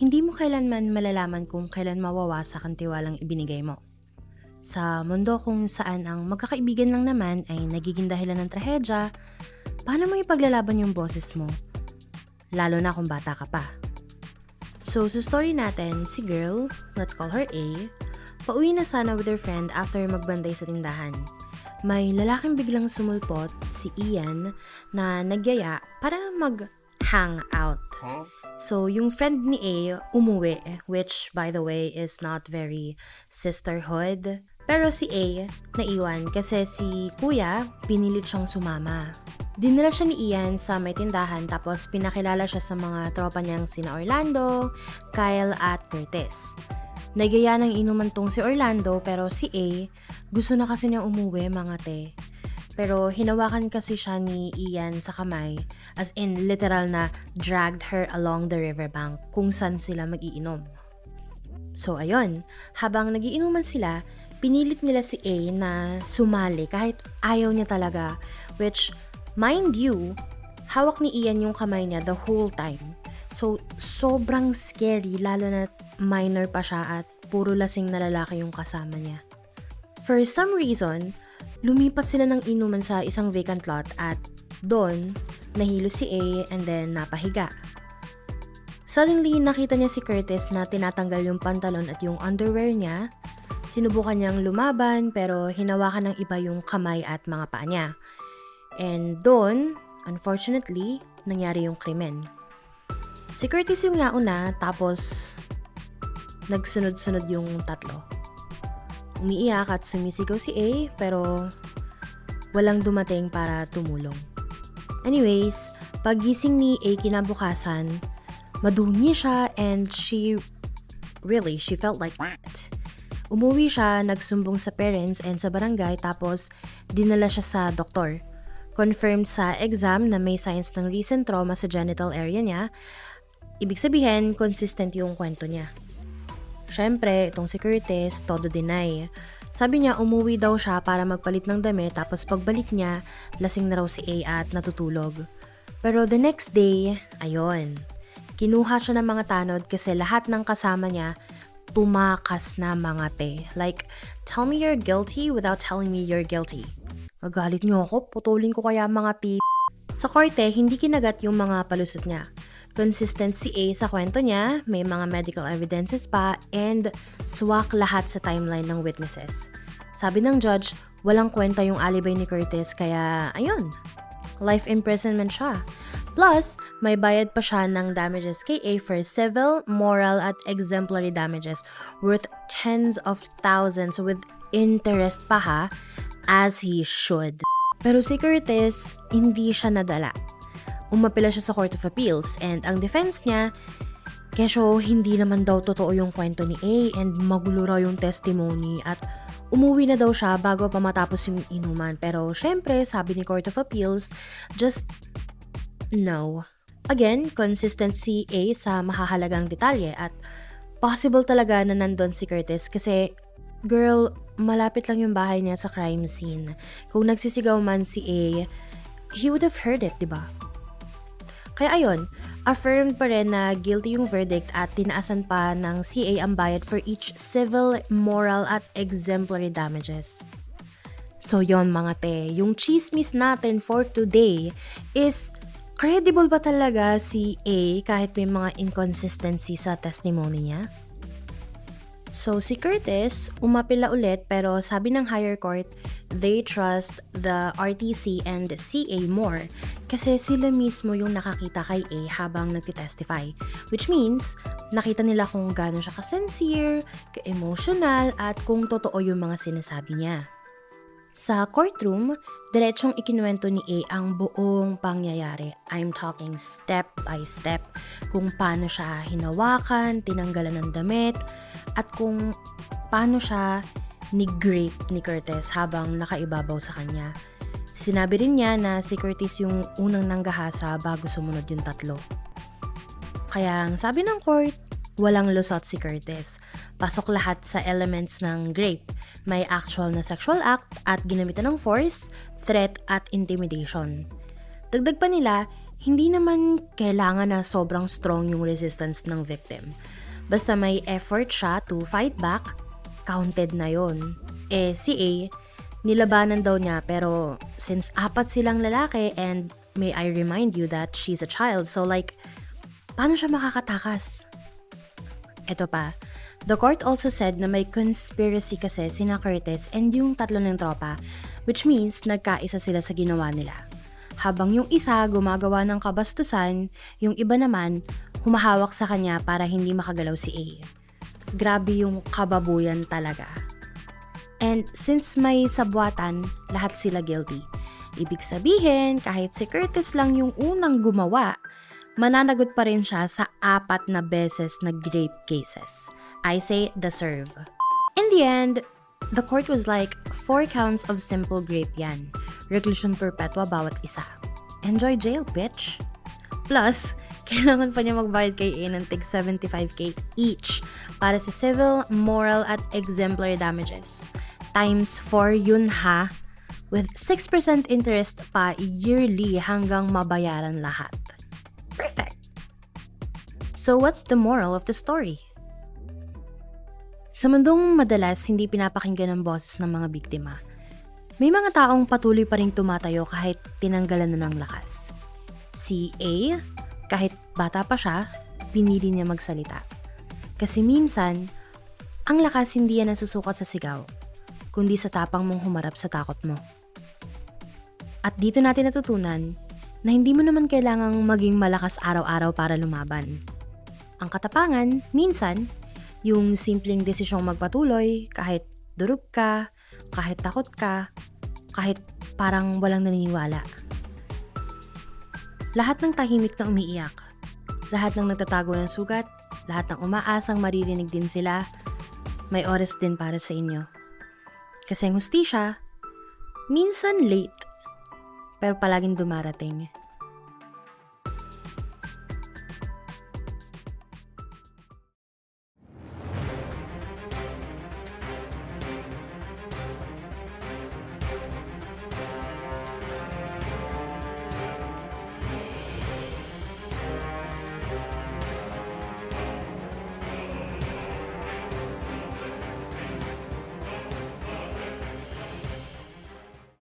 Hindi mo kailanman malalaman kung kailan mawawasak ang tiwalang ibinigay mo. Sa mundo kung saan ang magkakaibigan lang naman ay nagiging dahilan ng trahedya, paano mo ipaglalaban yung boses mo? Lalo na kung bata ka pa. So, sa story natin, si girl, let's call her A, pauwi na sana with her friend after magbanday sa tindahan. May lalaking biglang sumulpot, si Ian, na nagyaya para mag-hang out. So, yung friend ni A umuwi, which by the way is not very sisterhood. Pero si A naiwan kasi si kuya pinilit siyang sumama. Dinala siya ni Ian sa may tindahan tapos pinakilala siya sa mga tropa niyang sina Orlando, Kyle at Curtis. Nagaya ng inuman tong si Orlando pero si A gusto na kasi niya umuwi mga te. Pero hinawakan kasi siya ni Ian sa kamay as in literal na dragged her along the riverbank kung saan sila magiinom. So ayun, habang nagiinuman sila, pinilit nila si A na sumali kahit ayaw niya talaga. Which, mind you, hawak ni Ian yung kamay niya the whole time. So, sobrang scary lalo na minor pa siya at puro lasing na lalaki yung kasama niya. For some reason, lumipat sila ng inuman sa isang vacant lot at doon, nahilo si A and then napahiga. Suddenly, nakita niya si Curtis na tinatanggal yung pantalon at yung underwear niya. Sinubukan niyang lumaban pero hinawakan ng iba yung kamay at mga paa niya. And doon, unfortunately, nangyari yung krimen. Si Curtis yung nauna tapos nagsunod-sunod yung tatlo. Umiiyak at sumisigaw si A pero walang dumating para tumulong. Anyways, pagising ni A kinabukasan, madumi siya and she really, she felt like it. Umuwi siya, nagsumbong sa parents and sa barangay tapos dinala siya sa doktor. Confirmed sa exam na may signs ng recent trauma sa genital area niya. Ibig sabihin, consistent yung kwento niya. Siyempre, itong si Curtis, todo deny. Sabi niya umuwi daw siya para magpalit ng damit tapos pagbalik niya, lasing na raw si A at natutulog. Pero the next day, ayon, kinuha siya ng mga tanod kasi lahat ng kasama niya tumakas na mga te. Like, tell me you're guilty without telling me you're guilty. Magalit niyo ako, putulin ko kaya mga ti... Sa korte, hindi kinagat yung mga palusot niya. Consistent si A sa kwento niya, may mga medical evidences pa, and swak lahat sa timeline ng witnesses. Sabi ng judge, walang kwenta yung alibi ni Curtis, kaya ayun, life imprisonment siya. Plus, may bayad pa siya ng damages kay A for civil, moral, at exemplary damages worth tens of thousands with interest pa ha, as he should. Pero si Curtis, hindi siya nadala. Umapila siya sa Court of Appeals and ang defense niya, kesyo hindi naman daw totoo yung kwento ni A and magulo raw yung testimony at umuwi na daw siya bago pa matapos yung inuman. Pero syempre, sabi ni Court of Appeals, just no. Again, consistency A sa mahahalagang detalye at possible talaga na nandun si Curtis kasi girl, malapit lang yung bahay niya sa crime scene. Kung nagsisigaw man si A, he would have heard it, di ba? Kaya ayun, affirmed pa rin na guilty yung verdict at tinaasan pa ng CA ang bayad for each civil, moral at exemplary damages. So yon mga te, yung chismis natin for today is credible ba talaga si A kahit may mga inconsistency sa testimony niya? So si Curtis, umapila ulit pero sabi ng higher court, they trust the RTC and CA more kasi sila mismo yung nakakita kay A habang nagtitestify. Which means, nakita nila kung gaano siya ka-sincere, ka-emotional, at kung totoo yung mga sinasabi niya. Sa courtroom, diretsong ikinuwento ni A ang buong pangyayari. I'm talking step by step kung paano siya hinawakan, tinanggalan ng damit, at kung paano siya ni-grape ni Curtis habang nakaibabaw sa kanya. Sinabi rin niya na si Curtis yung unang nanggahasa bago sumunod yung tatlo. Kaya ang sabi ng court, walang lusot si Curtis. Pasok lahat sa elements ng grape. May actual na sexual act at ginamitan ng force, threat at intimidation. Dagdag pa nila, Hindi naman kailangan na sobrang strong yung resistance ng victim. Basta may effort siya to fight back, counted na yon. Eh, si A, nilabanan daw niya pero since apat silang lalaki and may I remind you that she's a child, so like, paano siya makakatakas? Ito pa, the court also said na may conspiracy kasi sina Curtis and yung tatlo ng tropa, which means nagkaisa sila sa ginawa nila. Habang yung isa gumagawa ng kabastusan, yung iba naman humahawak sa kanya para hindi makagalaw si A. Grabe yung kababuyan talaga. And since may sabwatan, lahat sila guilty. Ibig sabihin, kahit si Curtis lang yung unang gumawa, mananagot pa rin siya sa apat na beses na rape cases. I say the serve. In the end, the court was like, four counts of simple rape yan. Reclusion perpetua bawat isa. Enjoy jail, bitch! Plus, kailangan pa niya magbayad kay A ng tig 75k each para sa civil, moral at exemplary damages. Times 4 yun ha, with 6% interest pa yearly hanggang mabayaran lahat. Perfect! So what's the moral of the story? Sa mundong madalas hindi pinapakinggan ng boses ng mga biktima, may mga taong patuloy pa rin tumatayo kahit tinanggalan na ng lakas. Si A, kahit bata pa siya, pinili niya magsalita. Kasi minsan, ang lakas hindi yan nasusukat sa sigaw, kundi sa tapang mong humarap sa takot mo. At dito natin natutunan na hindi mo naman kailangang maging malakas araw-araw para lumaban. Ang katapangan, minsan, yung simpleng desisyong magpatuloy kahit durog ka, kahit takot ka, kahit parang walang naniniwala. Lahat ng tahimik na umiiyak, lahat ng nagtatago ng sugat, lahat ng umaasang maririnig din sila, may oras din para sa inyo. Kasi ang hustisya, minsan late, pero palaging dumarating.